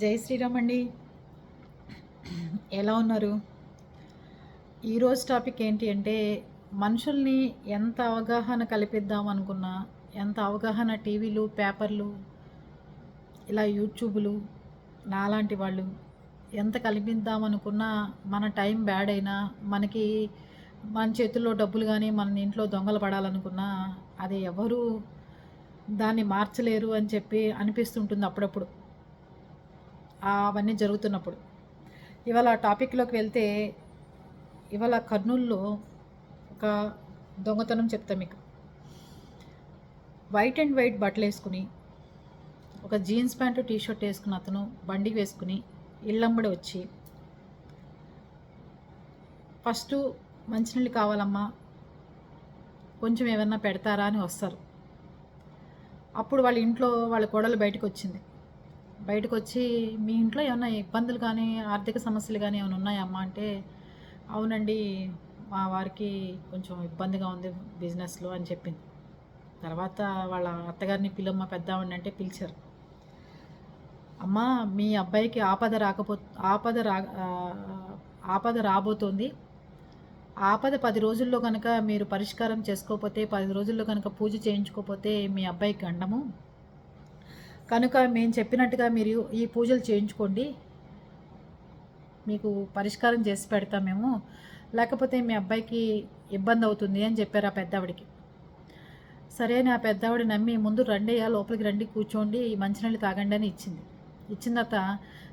జై శ్రీరామ్ అండి. ఎలా ఉన్నారు? ఈరోజు టాపిక్ ఏంటి అంటే మనుషుల్ని ఎంత అవగాహన కల్పిద్దాం అనుకున్నా ఎంత అవగాహన టీవీలు పేపర్లు ఇలా యూట్యూబ్లు నాలాంటి వాళ్ళు ఎంత కల్పిద్దాం అనుకున్నా మన టైం బ్యాడ్ అయినా మనకి మన చేతుల్లో డబ్బులు కానీ మన ఇంట్లో దొంగలు పడాలనుకున్నా అది ఎవరు దాన్ని మార్చలేరు అని చెప్పి అనిపిస్తుంటుంది అప్పుడప్పుడు. అవన్నీ జరుగుతున్నప్పుడు. ఇవాళ టాపిక్లోకి వెళ్తే ఇవాళ కర్నూలులో ఒక దొంగతనం చెప్తా మీకు. వైట్ అండ్ వైట్ బట్టలు వేసుకుని ఒక జీన్స్ ప్యాంటు టీ షర్ట్ వేసుకున్న అతను బండి వేసుకుని ఇల్లంబడి వచ్చి ఫస్ట్ మంచినీళ్ళు కావాలమ్మా కొంచెం ఏమన్నా పెడతారా? అని వస్తారు. అప్పుడు వాళ్ళ ఇంట్లో వాళ్ళ కోడలు బయటకు వచ్చింది. బయటకు వచ్చి మీ ఇంట్లో ఏమైనా ఇబ్బందులు కానీ ఆర్థిక సమస్యలు కానీ ఏమైనా ఉన్నాయమ్మా అంటే అవునండి మా వారికి కొంచెం ఇబ్బందిగా ఉంది బిజినెస్లో అని చెప్పింది. తర్వాత వాళ్ళ అత్తగారిని పిల్లమ్మ పెద్దామండి అంటే పిలిచారు. అమ్మ మీ అబ్బాయికి ఆపద రాకపో ఆపద రా ఆపద రాబోతోంది. ఆపద పది రోజుల్లో కనుక మీరు పరిష్కారం చేసుకోకపోతే పది రోజుల్లో కనుక పూజ చేయించుకోకపోతే మీ అబ్బాయికి గండము కనుక మేము చెప్పినట్టుగా మీరు ఈ పూజలు చేయించుకోండి. మీకు పరిష్కారం చేసి పెడతాం మేము. లేకపోతే మీ అబ్బాయికి ఇబ్బంది అవుతుంది అని చెప్పారు ఆ పెద్దవాడికి. సరే నా పెద్దవాడి నమ్మి ముందు రండియ్యా లోపలికి రండి కూర్చోండి ఈ మంచినీళ్ళు తాగండి అని ఇచ్చింది. ఇచ్చిన తర్వాత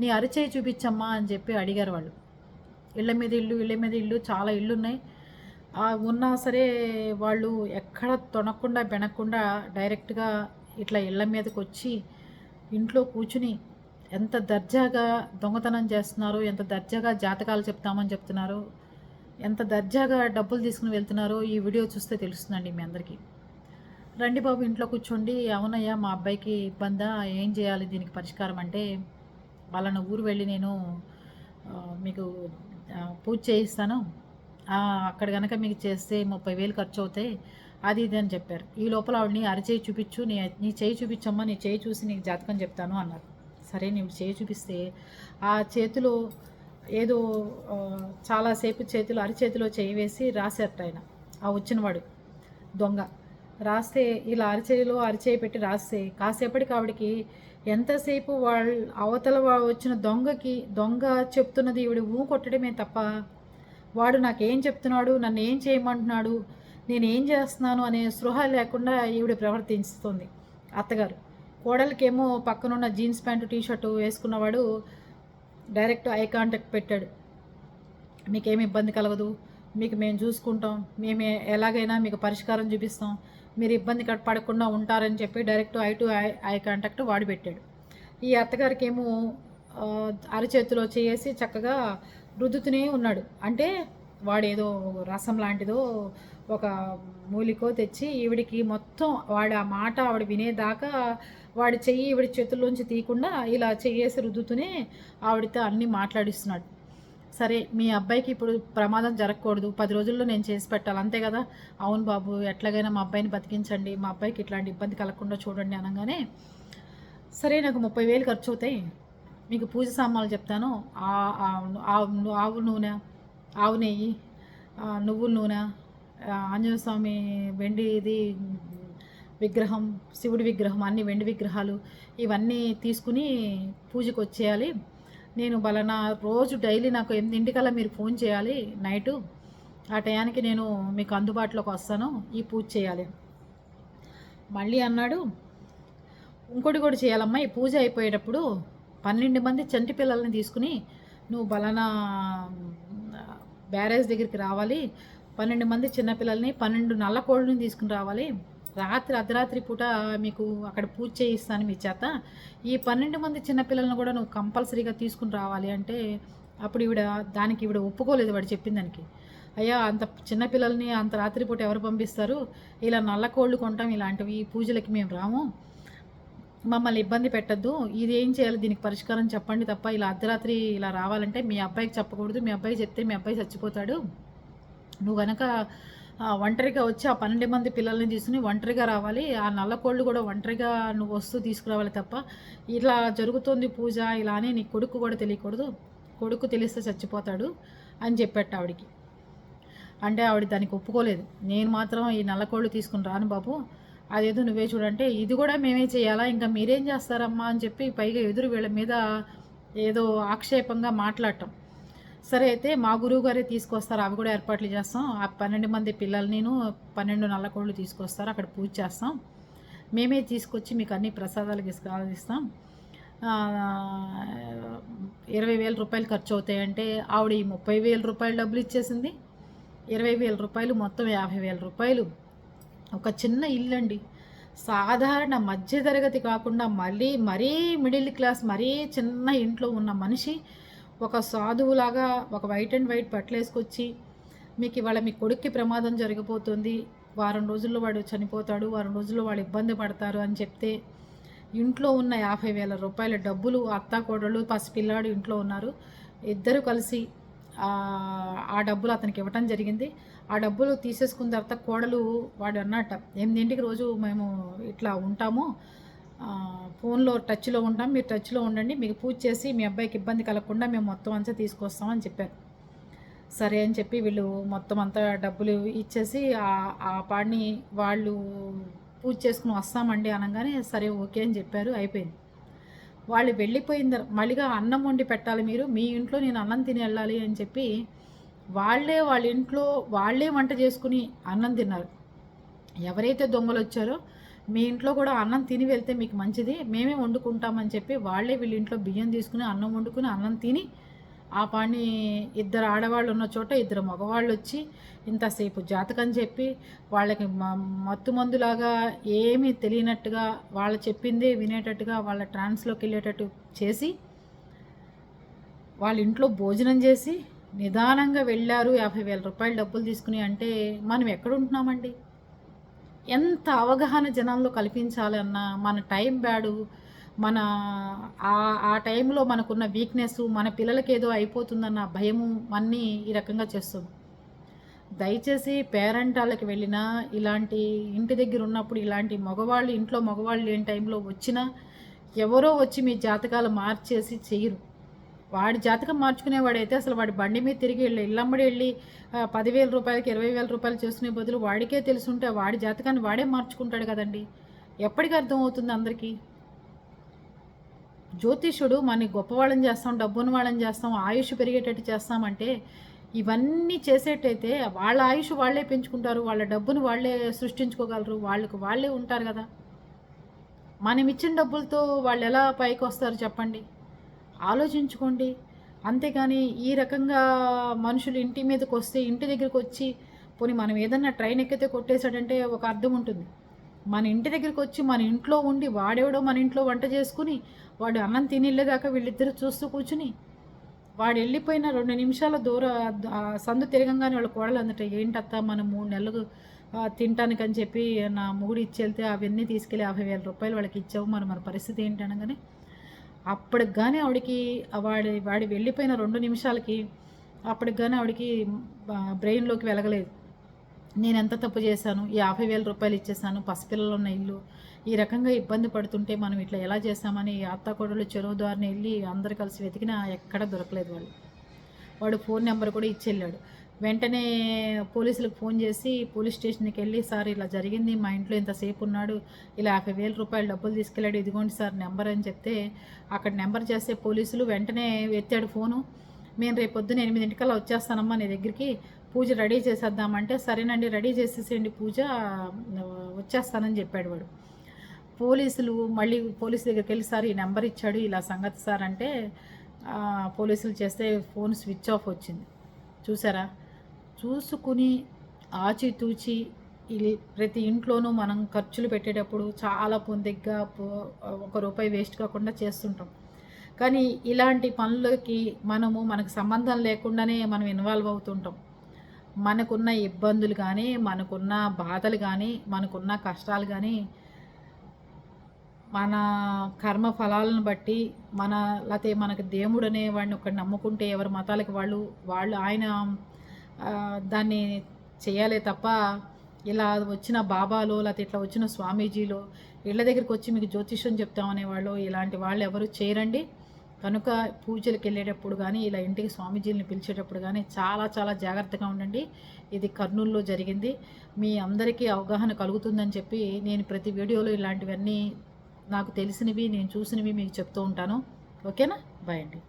నీ అరిచేయి చూపించమ్మా అని చెప్పి అడిగారు వాళ్ళు. ఇళ్ళ మీద ఇల్లు ఇళ్ళ మీద ఇల్లు చాలా ఇళ్ళు ఉన్నాయి ఉన్నా సరే వాళ్ళు ఎక్కడ తొనకుండా బెనకుండా డైరెక్ట్గా ఇట్లా ఇళ్ళ మీదకి వచ్చి ఇంట్లో కూర్చుని ఎంత దర్జాగా దొంగతనం చేస్తున్నారో ఎంత దర్జాగా జాతకాలు చెప్తామని చెప్తున్నారు ఎంత దర్జాగా డబ్బులు తీసుకుని వెళ్తున్నారో ఈ వీడియో చూస్తే తెలుస్తుందండి మీ అందరికీ. రండి బాబు ఇంట్లో కూర్చోండి. అవునయ్యా మా అబ్బాయికి ఇబ్బందా? ఏం చేయాలి? దీనికి పరిష్కారం అంటే వాళ్ళని ఊరు వెళ్ళి నేను మీకు పూజ చేయిస్తాను. అక్కడ కనుక మీకు చేస్తే ముప్పై వేలు ఖర్చు అవుతాయి. అది ఇది అని చెప్పారు. ఈ లోపల ఆవిడని అరిచేయి చూపించు నీ నీ చేయి చూపించమ్మా నీ చేయి చూసి నీకు జాతకం చెప్తాను అన్నారు. సరే నేను చేయి చూపిస్తే ఆ చేతిలో ఏదో చాలాసేపు చేతిలో అరిచేతిలో చేయి వేసి రాసేట ఆయన ఆ వచ్చినవాడు దొంగ. రాస్తే ఇలా అరిచేయిలో అరిచేయి పెట్టి రాస్తే కాసేపటికి ఆవిడకి ఎంతసేపు వాళ్ళ అవతల వా- వచ్చిన దొంగకి దొంగ చెప్తున్నది ఈవిడ ఊ కొట్టడమే తప్ప వాడు నాకేం చెప్తున్నాడు నన్ను ఏం చేయమంటున్నాడు నేను ఏం చేస్తున్నాను అనే స్పృహ లేకుండా ఈవిడ ప్రవర్తిస్తుంది. అత్తగారు. కోడలికేమో పక్కనున్న జీన్స్ ప్యాంటు టీషర్టు వేసుకున్నవాడు డైరెక్ట్ ఐ కాంటాక్ట్ పెట్టాడు. మీకేమి ఇబ్బంది కలగదు. మీకు మేము చూసుకుంటాం. మేము ఎలాగైనా మీకు పరిష్కారం చూపిస్తాం. మీరు ఇబ్బంది పడకుండా ఉంటారని చెప్పి direct eye to eye eye contact వాడి పెట్టాడు. ఈ అత్తగారికి ఏమో అరచేతిలో చేసి చక్కగా రుద్దుతూనే ఉన్నాడు. అంటే వాడు ఏదో రసం లాంటిదో ఒక మూలికో తెచ్చి ఈవిడికి మొత్తం వాడి ఆ మాట ఆవిడ వినేదాకా వాడి చెయ్యి ఈవిడి చేతుల్లోంచి తీయకుండా ఇలా చెయ్యేసి రుద్దుతూనే ఆవిడతో అన్నీ మాట్లాడిస్తున్నాడు. సరే మీ అబ్బాయికి ఇప్పుడు ప్రమాదం జరగకూడదు. పది రోజుల్లో నేను చేసి పెట్టాలి. అంతే కదా? అవును బాబు ఎట్లాగైనా మా అబ్బాయిని బతికించండి. మా అబ్బాయికి ఇట్లాంటి ఇబ్బంది కలగకుండా చూడండి అనగానే సరే నాకు ముప్పై వేలు ఖర్చు అవుతాయి. మీకు పూజ సామాన్లు చెప్తాను. ఆవు ఆవు నూనె ఆవు నెయ్యి నువ్వుల నూనె ఆంజనేయ స్వామి వెండిది విగ్రహం శివుడి విగ్రహం అన్ని వెండి విగ్రహాలు ఇవన్నీ తీసుకుని పూజకు వచ్చేయాలి. నేను బలనా రోజు డైలీ నాకు ఎనిమిదింటికల్లా మీరు ఫోన్ చేయాలి నైటు. ఆ టయానికి నేను మీకు అందుబాటులోకి వస్తాను ఈ పూజ చేయాలి. మళ్ళీ అన్నాడు ఇంకోటి కూడా చేయాలమ్మా ఈ పూజ అయిపోయేటప్పుడు పన్నెండు మంది చంటి పిల్లల్ని తీసుకుని నువ్వు బలానా బ్యారేజ్ దగ్గరికి రావాలి. పన్నెండు మంది చిన్నపిల్లల్ని పన్నెండు నల్ల కోళ్ళని తీసుకుని రావాలి. రాత్రి అర్ధరాత్రి పూట మీకు అక్కడ పూజ చేయిస్తాను మీ చేత. ఈ పన్నెండు మంది చిన్నపిల్లలను కూడా నువ్వు కంపల్సరీగా తీసుకుని రావాలి అంటే అప్పుడు ఈవిడ దానికి ఈవిడ ఒప్పుకోలేదు వాడు చెప్పిన దానికి. అయ్యా అంత చిన్నపిల్లల్ని అంత రాత్రిపూట ఎవరు పంపిస్తారు? ఇలా నల్ల కోళ్ళు కొంటాం ఇలాంటివి ఈ పూజలకి మేము రాము. మమ్మల్ని ఇబ్బంది పెట్టద్దు. ఇది ఏం చేయాలి? దీనికి పరిష్కారం చెప్పండి తప్ప ఇలా అర్ధరాత్రి ఇలా రావాలంటే మీ అబ్బాయికి చెప్పకూడదు. మీ అబ్బాయి చెప్తే మీ అబ్బాయి చచ్చిపోతాడు. నువ్వు గనక ఒంటరిగా వచ్చి ఆ పన్నెండు మంది పిల్లల్ని తీసుకుని ఒంటరిగా రావాలి. ఆ నల్లకోళ్ళు కూడా ఒంటరిగా నువ్వు వస్తూ తీసుకురావాలి తప్ప ఇలా జరుగుతుంది పూజ ఇలా అని నీ కొడుకు కూడా తెలియకూడదు. కొడుకు తెలిస్తే చచ్చిపోతాడు అని చెప్పాట ఆవిడికి. అంటే ఆవిడ దానికి ఒప్పుకోలేదు. నేను మాత్రం ఈ నల్లకోళ్ళు తీసుకుని రాను బాబు. అదేదో నువ్వే చూడంటే ఇది కూడా మేమే చేయాలా? ఇంకా మీరేం చేస్తారమ్మా అని చెప్పి పైగా ఎదురు వీళ్ళ మీద ఏదో ఆక్షేపంగా మాట్లాడటం. సరే అయితే మా గురువు గారే తీసుకొస్తారు. అవి కూడా ఏర్పాట్లు చేస్తాం. ఆ పన్నెండు మంది పిల్లలు నేను పన్నెండు నల్లకోళ్ళు తీసుకొస్తారు. అక్కడ పూజ చేస్తాం. మేమే తీసుకొచ్చి మీకు అన్ని ప్రసాదాలు ఇస్తాం ఇరవై వేల రూపాయలు ఖర్చు అవుతాయంటే ఆవిడ ఈ ముప్పై వేల రూపాయలు డబ్బులు ఇచ్చేసింది. ఇరవై వేల రూపాయలు మొత్తం యాభై వేల రూపాయలు. ఒక చిన్న ఇల్లు అండి సాధారణ మధ్యతరగతి కాకుండా మళ్ళీ మరీ మిడిల్ క్లాస్ మరీ చిన్న ఇంట్లో ఉన్న మనిషి ఒక సాధువులాగా ఒక వైట్ అండ్ వైట్ బట్టలు వేసుకొచ్చి మీకు ఇవాళ మీ కొడుక్కి ప్రమాదం జరిగిపోతుంది. వారం రోజుల్లో వాడు చనిపోతాడు. వారం రోజుల్లో వాడు ఇబ్బంది పడతారు అని చెప్తే ఇంట్లో ఉన్న యాభై వేల రూపాయల డబ్బులు అత్త కోడలు పసిపిల్లాడు ఇంట్లో ఉన్నారు. ఇద్దరు కలిసి ఆ డబ్బులు అతనికి ఇవ్వటం జరిగింది. ఆ డబ్బులు తీసేసుకున్న తర్వాత కోడలు వాడు అన్నట్ట ఎనిమిదింటికి రోజు మేము ఇట్లా ఉంటాము. ఫోన్లో టచ్లో ఉంటాం మీరు టచ్లో ఉండండి మీకు పూజ చేసి మీ అబ్బాయికి ఇబ్బంది కలగకుండా మేము మొత్తం అంతా తీసుకొస్తామని చెప్పారు. సరే అని చెప్పి వీళ్ళు మొత్తం అంతా డబ్బులు ఇచ్చేసి ఆ- పాడిని వాళ్ళు పూజ చేసుకుని వస్తామండి అనగానే సరే ఓకే అని చెప్పారు అయిపోయింది. వాళ్ళు వెళ్ళిపోయిన తర్వాత మళ్ళీగా అన్నం వండి పెట్టాలి మీరు మీ ఇంట్లో నేను అన్నం తిని వెళ్ళాలి అని చెప్పి వాళ్ళే వాళ్ళ ఇంట్లో వాళ్ళే వంట చేసుకుని అన్నం తిన్నారు. ఎవరైతే దొంగలు వచ్చారో మీ ఇంట్లో కూడా అన్నం తిని వెళ్తే మీకు మంచిది. మేమే వండుకుంటామని చెప్పి వాళ్ళే వీళ్ళ ఇంట్లో బియ్యం తీసుకుని అన్నం వండుకుని అన్నం తిని ఆ పని ఇద్దరు ఆడవాళ్ళు ఉన్న చోట ఇద్దరు మగవాళ్ళు వచ్చి ఇంతసేపు జాతకం చెప్పి వాళ్ళకి మత్తు మందులాగా ఏమీ తెలియనట్టుగా వాళ్ళు చెప్పిందే వినేటట్టుగా వాళ్ళ ట్రాన్స్లోకి వెళ్ళేటట్టు చేసి వాళ్ళ ఇంట్లో భోజనం చేసి నిదానంగా వెళ్ళారు. యాభై వేల రూపాయలు డబ్బులు తీసుకుని అంటే మనం ఎక్కడ ఉంటున్నామండి? ఎంత అవగాహన జనాల్లో కల్పించాలన్నా మన టైం బ్యాడు మన ఆ ఆ టైంలో మనకున్న వీక్నెస్ మన పిల్లలకి ఏదో అయిపోతుందన్న భయము అన్నీ ఈ రకంగా చేస్తుంది. దయచేసి పేరెంట్ వాళ్ళకి వెళ్ళినా ఇలాంటి ఇంటి దగ్గర ఉన్నప్పుడు ఇలాంటి మగవాళ్ళు ఇంట్లో మగవాళ్ళు లేని టైంలో వచ్చినా ఎవరో వచ్చి మీ జాతకాలు మార్చేసి చేయరు. వాడి జాతకం మార్చుకునేవాడైతే అసలు వాడి బండి మీద తిరిగి వెళ్ళి ఇల్లమ్మడి వెళ్ళి పదివేల రూపాయలకి ఇరవై వేల రూపాయలు చేసుకునే బదులు వాడికే తెలుసుంటే వాడి జాతకాన్ని వాడే మార్చుకుంటాడు కదండి. ఎప్పటికీ అర్థమవుతుంది అందరికీ? జ్యోతిషుడు మన గొప్పవాళ్ళని చేస్తాం డబ్బున్న వాళ్ళని చేస్తాం ఆయుష్ పెరిగేటట్టు చేస్తామంటే ఇవన్నీ చేసేటైతే వాళ్ళ ఆయుష్ వాళ్ళే పెంచుకుంటారు వాళ్ళ డబ్బును వాళ్ళే సృష్టించుకోగలరు వాళ్ళకు వాళ్ళే ఉంటారు కదా. మనం ఇచ్చిన డబ్బులతో వాళ్ళు ఎలా పైకి వస్తారు చెప్పండి? ఆలోచించుకోండి. అంతేగాని ఈ రకంగా మనుషులు ఇంటి మీదకి వస్తే ఇంటి దగ్గరికి వచ్చి పోనీ మనం ఏదన్నా ట్రైన్ ఎక్కితే కొట్టేశాడంటే ఒక అర్థం ఉంటుంది. మన ఇంటి దగ్గరికి వచ్చి మన ఇంట్లో ఉండి వాడెవడో మన ఇంట్లో వంట చేసుకుని వాడు అన్నం తినేళ్ళేదాకా వీళ్ళిద్దరూ చూస్తూ కూర్చుని వాడు వెళ్ళిపోయిన రెండు నిమిషాల దూర సందు తిరగంగానే వాళ్ళ కోడలు అందట ఏంటత్త మనం మూడు నెలలు తినటానికని చెప్పి నా మొగుడు ఇచ్చి వెళ్తే అవన్నీ తీసుకెళ్ళి యాభై వేల రూపాయలు వాళ్ళకి ఇచ్చావు మరి మన పరిస్థితి ఏంటి? అనగానే అప్పటికి కానీ ఆవిడకి వాడి వాడి వెళ్ళిపోయిన రెండు నిమిషాలకి అప్పటికి కానీ ఆవిడకి బ్రెయిన్లోకి వెలగలేదు. నేను ఎంత తప్పు చేశాను? ఈ యాభై వేల రూపాయలు ఇచ్చేసాను పసిపిల్లలు ఉన్న ఇల్లు. ఈ రకంగా ఇబ్బంది పడుతుంటే మనం ఇట్లా ఎలా చేస్తామని అత్తకోడలు చెరువు ద్వారానే వెళ్ళి అందరు కలిసి వెతికినా ఎక్కడ దొరకలేదు వాళ్ళు. వాడు ఫోన్ నెంబర్ కూడా ఇచ్చి వెళ్ళాడు. వెంటనే పోలీసులకు ఫోన్ చేసి పోలీస్ స్టేషన్కి వెళ్ళి సార్ ఇలా జరిగింది మా ఇంట్లో ఇంతసేపు ఉన్నాడు ఇలా యాభై వేల రూపాయలు డబ్బులు తీసుకెళ్ళాడు ఇదిగోండి సార్ నెంబర్ అని చెప్తే అక్కడ నెంబర్ చేస్తే పోలీసులు వెంటనే ఎత్తాడు ఫోను. మేము రేపు పొద్దున ఎనిమిదింటికల్లా వచ్చేస్తానమ్మా నీ దగ్గరికి పూజ రెడీ చేసేద్దామంటే సరేనండి రెడీ చేసేసేయండి పూజ వచ్చేస్తానని చెప్పాడు వాడు. పోలీసులు మళ్ళీ పోలీసు దగ్గరికి వెళ్ళి సార్ ఈ నెంబర్ ఇచ్చాడు ఇలా సంగతి సార్ అంటే పోలీసులు చేస్తే ఫోన్ స్విచ్ ఆఫ్ వచ్చింది. చూసారా? చూసుకుని ఆచితూచి ఇది ప్రతి ఇంట్లోనూ మనం ఖర్చులు పెట్టేటప్పుడు చాలా పొందిగ్గా ఒక రూపాయి వేస్ట్ కాకుండా చేస్తుంటాం. కానీ ఇలాంటి పనులకి మనము మనకు సంబంధం లేకుండానే మనం ఇన్వాల్వ్ అవుతుంటాం. మనకున్న ఇబ్బందులు కానీ మనకున్న బాధలు కానీ మనకున్న కష్టాలు కానీ మన కర్మ ఫలాలను బట్టి మన లేకపోతే మనకు దేవుడు అనే వాడిని ఒకటి నమ్ముకుంటే ఎవరి మతాలకి వాళ్ళు వాళ్ళు ఆయన దాన్ని చేయాలే తప్ప ఇలా వచ్చిన బాబాలో లేకపోతే ఇట్లా వచ్చిన స్వామీజీలో ఇళ్ళ దగ్గరికి వచ్చి మీకు జ్యోతిష్యం చెప్తామనే వాళ్ళు ఇలాంటి వాళ్ళు ఎవరు చేయరండి. కనుక పూజలకు వెళ్ళేటప్పుడు కానీ ఇలా ఇంటికి స్వామీజీని పిలిచేటప్పుడు కానీ చాలా చాలా జాగ్రత్తగా ఉండండి. ఇది కర్నూలులో జరిగింది. మీ అందరికీ అవగాహన కలుగుతుందని చెప్పి నేను ప్రతి వీడియోలో ఇలాంటివన్నీ నాకు తెలిసినవి నేను చూసినవి మీకు చెప్తూ ఉంటాను. ఓకేనా? బాయ్ అండి.